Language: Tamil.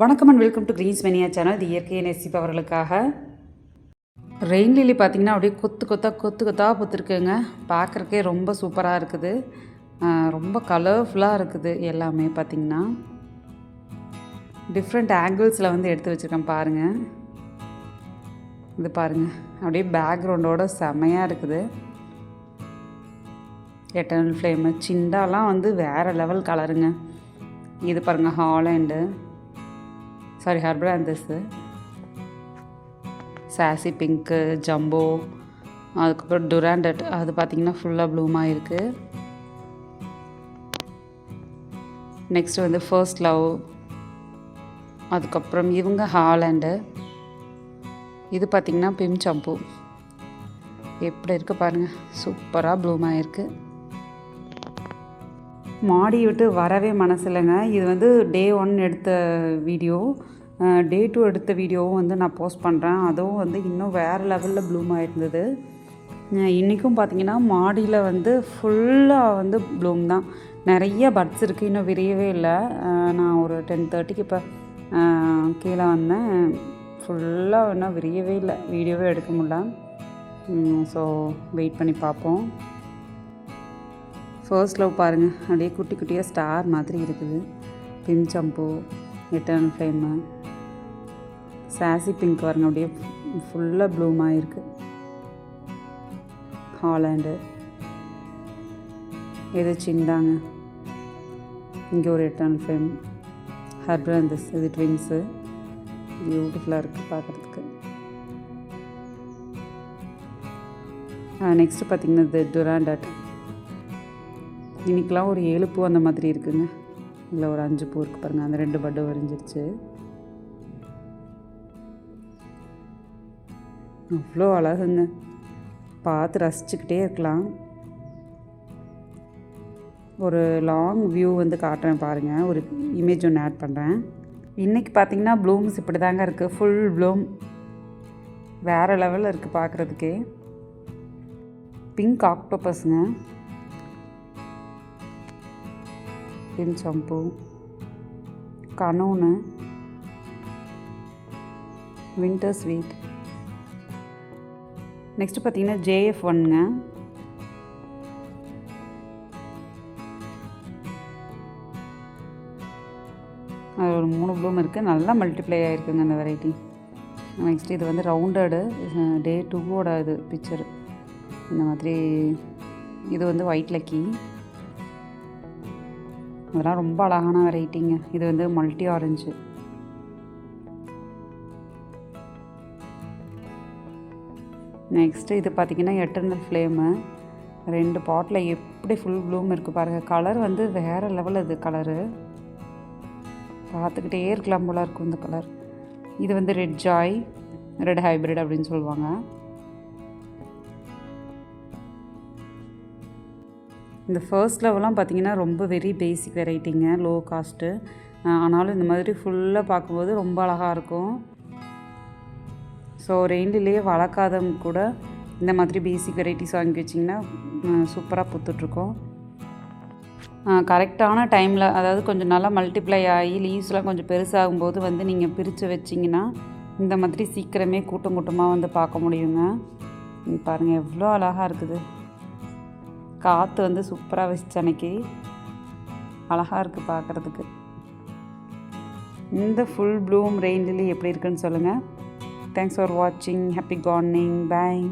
வணக்கம் and welcome to greens mania channel இது இயற்கையை நேசிப்பவர்களுக்காக ரெயின் லில்லி பார்த்தீங்கன்னா அப்படியே கொத்து கொத்தா கொத்து கொத்தாக பூத்துருக்குங்க. பார்க்குறக்கே ரொம்ப சூப்பராக இருக்குது. ரொம்ப கலர்ஃபுல்லாக இருக்குது எல்லாமே பார்த்திங்கன்னா டிஃப்ரெண்ட் ஆங்கிள்ஸில் வந்து எடுத்து வச்சுருக்கேன் பாருங்கள் இது பாருங்கள் அப்படியே பேக்ரவுண்டோட செமையாக இருக்குது. எட்டர்னல் ஃப்ளேமு சிண்டாலாம் வந்து வேறு லெவல் கலருங்க இது பாருங்கள் ஹாலண்டு சாரி ஹர்பராந்தஸு சாசி பிங்க்கு ஜம்போ அதுக்கப்புறம் டுராண்டட் அது பார்த்திங்கன்னா ஃபுல்லாக ப்ளூமாக இருக்குது நெக்ஸ்ட் வந்து ஃபர்ஸ்ட் லவ் அதுக்கப்புறம் இவங்க ஹாலண்டு இது பார்த்திங்கன்னா பிம் சம்பு எப்படி இருக்குது பாருங்கள் சூப்பராக ப்ளூமாக இருக்குது மாடி விட்டு வரவே மனசில்லைங்க. இது வந்து டே ஒன் எடுத்த வீடியோ டே டூ எடுத்த வீடியோவும் வந்து நான் போஸ்ட் பண்ணுறேன் அதுவும் வந்து இன்னும் வேறு லெவலில் ப்ளூம் ஆகிருந்தது இன்றைக்கும் பார்த்தீங்கன்னா மாடியில் வந்து ஃபுல்லாக வந்து ப்ளூம் தான். நிறைய பட்ஸ் இருக்குது இன்னும் விரியவே இல்லை. நான் ஒரு டென் தேர்ட்டிக்கு இப்போ கீழே வந்தேன். ஃபுல்லாக இன்னும் விரியவே இல்லை. வீடியோவே எடுக்க முடியல. ஸோ வெயிட் பண்ணி பார்ப்போம். ஃபர்ஸ்ட் லவ் பாருங்கள் அப்படியே குட்டி குட்டியாக ஸ்டார் மாதிரி இருக்குது. பிங்க் சம்பு எட்டர்ன் ஃப்ளேமு சாசி பிங்க் பாருங்க. அப்படியே ஃபுல்லாக ப்ளூமாக இருக்குது ஹாலாண்டு இது சிந்தாங்க. இங்கே ஒரு எட்டர்ன் ஃப்ளேம் ஹர்பிரந்தஸ் இது ட்வின்ஸு பியூட்டிஃபுல்லாக இருக்குது பார்க்குறதுக்கு நெக்ஸ்ட்டு பார்த்திங்கன்னா இது டுராண்டாட் இன்றைக்கெலாம் ஒரு ஏழு பூ அந்த மாதிரி இருக்குங்க. இதில் ஒரு அஞ்சு பூ இருக்குது பாருங்கள் அந்த ரெண்டு பட்டு வரைஞ்சிருச்சு. அவ்வளோ அழகுங்க. பார்த்து ரசிச்சுக்கிட்டே இருக்கலாம். ஒரு லாங் வியூ வந்து காட்டுறேன் பாருங்கள் ஒரு இமேஜ் ஒன்று ஆட் பண்ணுறேன் இன்றைக்கி பார்த்தீங்கன்னா ப்ளூம்ஸ் இப்படி தாங்க இருக்குது ஃபுல் ப்ளூம் வேறு லெவலில் இருக்குது பார்க்குறதுக்கே. பிங்க் ஆக்டோபஸுங்க பின் சம்பு கனோனு வின்டர் ஸ்வீட் நெக்ஸ்ட் பார்த்தீங்கன்னா ஜேஎஃப் ஒன்னுங்க அது ஒரு மூணு ப்ளூம் இருக்குது நல்லா மல்டிப்ளை ஆகிருக்குங்க அந்த வெரைட்டி நெக்ஸ்ட் இது வந்து ரவுண்டடு டே டூவோட இது பிக்சர் இந்த மாதிரி இது வந்து ஒயிட் லக்கி அதெல்லாம் ரொம்ப அழகான வெரைட்டிங்க. இது வந்து மல்டி ஆரஞ்சு. நெக்ஸ்ட்டு இது பார்த்திங்கன்னா எட்டர்னல் ஃப்ளேமு ரெண்டு பாட்டில் எப்படி ஃபுல் ப்ளூம் இருக்குது பாருங்கள் கலர் வந்து வேறு லெவல் இது கலரு பார்த்துக்கிட்டே இருக்கலாம் போல இருக்கும் இந்த கலர் இது வந்து ரெட் ஜாய் ரெட் ஹைப்ரிட் அப்படின்னு சொல்லுவாங்க. இந்த ஃபர்ஸ்ட் லெவலாம் பார்த்தீங்கன்னா ரொம்ப வெரி பேசிக் வெரைட்டிங்க லோ காஸ்ட்டு ஆனாலும் இந்த மாதிரி ஃபுல்லாக பார்க்கும்போது ரொம்ப அழகாக இருக்கும். ஸோ ரெயின்லேயே வளர்க்காதவங்க கூட இந்த மாதிரி பேசிக் வெரைட்டிஸ் வாங்கி வச்சிங்கன்னா சூப்பராக பூத்துட்ருக்கோம். கரெக்டான டைமில் அதாவது கொஞ்சம் நல்லா மல்டிப்ளை ஆகி லீவ்ஸ்லாம் கொஞ்சம் பெருசாகும்போது வந்து நீங்கள் பிரித்து வச்சிங்கன்னா இந்த மாதிரி சீக்கிரமே கூட்டம் கூட்டமாக வந்து பார்க்க முடியுங்க. பாருங்கள் எவ்வளோ அழகாக இருக்குது. காற்று வந்து சூப்பராக வச்சு அன்னைக்கு. அழகாக இருக்குது பார்க்குறதுக்கு இந்த ஃபுல் ப்ளூம் ரெயின் லில்லி எப்படி இருக்குன்னு சொல்லுங்கள் தேங்க்ஸ் ஃபார் வாட்சிங் ஹாப்பி கார்னிங் பாய்